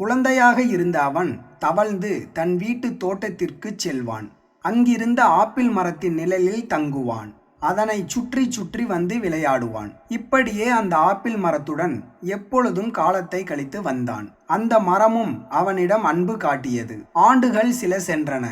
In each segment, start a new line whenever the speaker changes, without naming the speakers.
குழந்தையாக இருந்த அவன் தவழ்ந்து தன் வீட்டு தோட்டத்திற்குச் செல்வான். அங்கிருந்த ஆப்பிள் மரத்தின் நிழலில் தங்குவான். அதனை சுற்றி சுற்றி வந்து விளையாடுவான். இப்படியே அந்த ஆப்பிள் மரத்துடன் எப்பொழுதும் காலத்தை கழித்து வந்தான். அந்த மரமும் அவனிடம் அன்பு காட்டியது. ஆண்டுகள் சில சென்றன.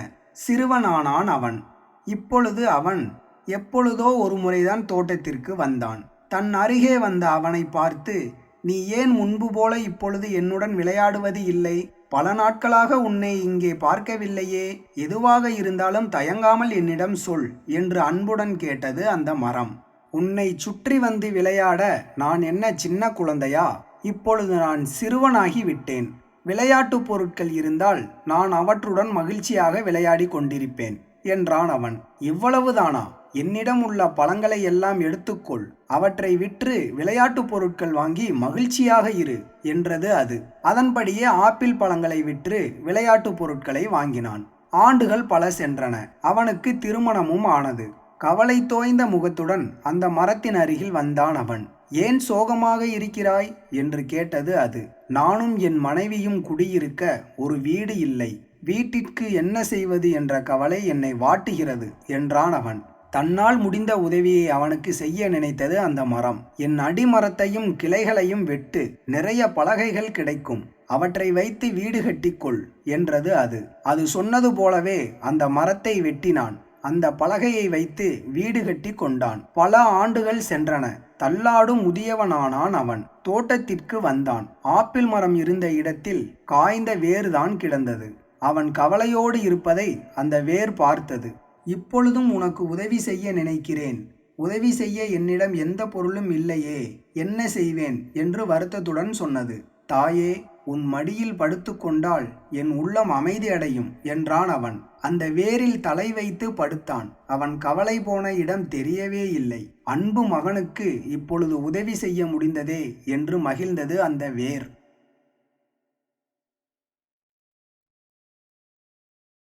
சிறுவனானான் அவன். இப்பொழுது அவன் எப்பொழுதோ ஒரு முறைதான் தோட்டத்திற்கு வந்தான். தன் அருகே வந்த அவனை பார்த்து நீ ஏன் முன்பு போல இப்பொழுது என்னுடன் விளையாடுவது இல்லை? பல நாட்களாக உன்னை இங்கே பார்க்கவில்லையே. எதுவாக இருந்தாலும் தயங்காமல் என்னிடம் சொல் என்று அன்புடன் கேட்டது அந்த மரம். உன்னை சுற்றி வந்து விளையாட நான் என்ன சின்ன குழந்தையா? இப்பொழுது நான் சிறுவனாகி விட்டேன். விளையாட்டுப் பொருட்கள் இருந்தால் நான் அவற்றுடன் மகிழ்ச்சியாக விளையாடி கொண்டிருப்பேன் என்றான் அவன். இவ்வளவுதானா? என்னிடம் உள்ள பழங்களை எல்லாம் எடுத்துக்கொள். அவற்றை விற்று விளையாட்டுப் பொருட்கள் வாங்கி மகிழ்ச்சியாக இரு என்றது அது. அதன்படியே ஆப்பிள் பழங்களை விற்று விளையாட்டுப் பொருட்களை வாங்கினான். ஆண்டுகள் பல சென்றன. அவனுக்கு திருமணமும் ஆனது. கவலை தோய்ந்த முகத்துடன் அந்த மரத்தின் அருகில் வந்தான் அவன். ஏன் சோகமாக இருக்கிறாய்? என்று கேட்டது அது. நானும் என் மனைவியும் குடியிருக்க ஒரு வீடு இல்லை. வீட்டிற்கு என்ன செய்வது என்ற கவலை என்னை வாட்டுகிறது என்றான் அவன். தன்னால் முடிந்த உதவியை அவனுக்கு செய்ய நினைத்தது அந்த மரம். என் அடிமரத்தையும் கிளைகளையும் வெட்டு நிறைய பலகைகள் கிடைக்கும். அவற்றை வைத்து வீடு கட்டிக்கொள் என்றது அது. அது சொன்னது போலவே அந்த மரத்தை வெட்டினான். அந்த பலகையை வைத்து வீடு கட்டி கொண்டான். பல ஆண்டுகள் சென்றன. தள்ளாடும் முதியவனானான் அவன். தோட்டத்திற்கு வந்தான். ஆப்பிள் மரம் இருந்த இடத்தில் காய்ந்த வேர்தான் கிடந்தது. அவன் கவலையோடு இருப்பதை அந்த வேர் பார்த்தது. இப்பொழுதும் உனக்கு உதவி செய்ய நினைக்கிறேன். உதவி செய்ய என்னிடம் எந்த பொருளும் இல்லையே என்ன செய்வேன்? என்று வருத்தத்துடன் சொன்னது. தாயே உன் மடியில் படுத்துக்கொண்டால் என் உள்ளம் அமைதி அடையும் என்றான் அவன். அந்த வேரில் தலை வைத்து படுத்தான். அவன் கவலை போன இடம் தெரியவே இல்லை. அன்பு மகனுக்கு இப்பொழுது உதவி செய்ய முடிந்ததே என்று மகிழ்ந்தது அந்த வேர்.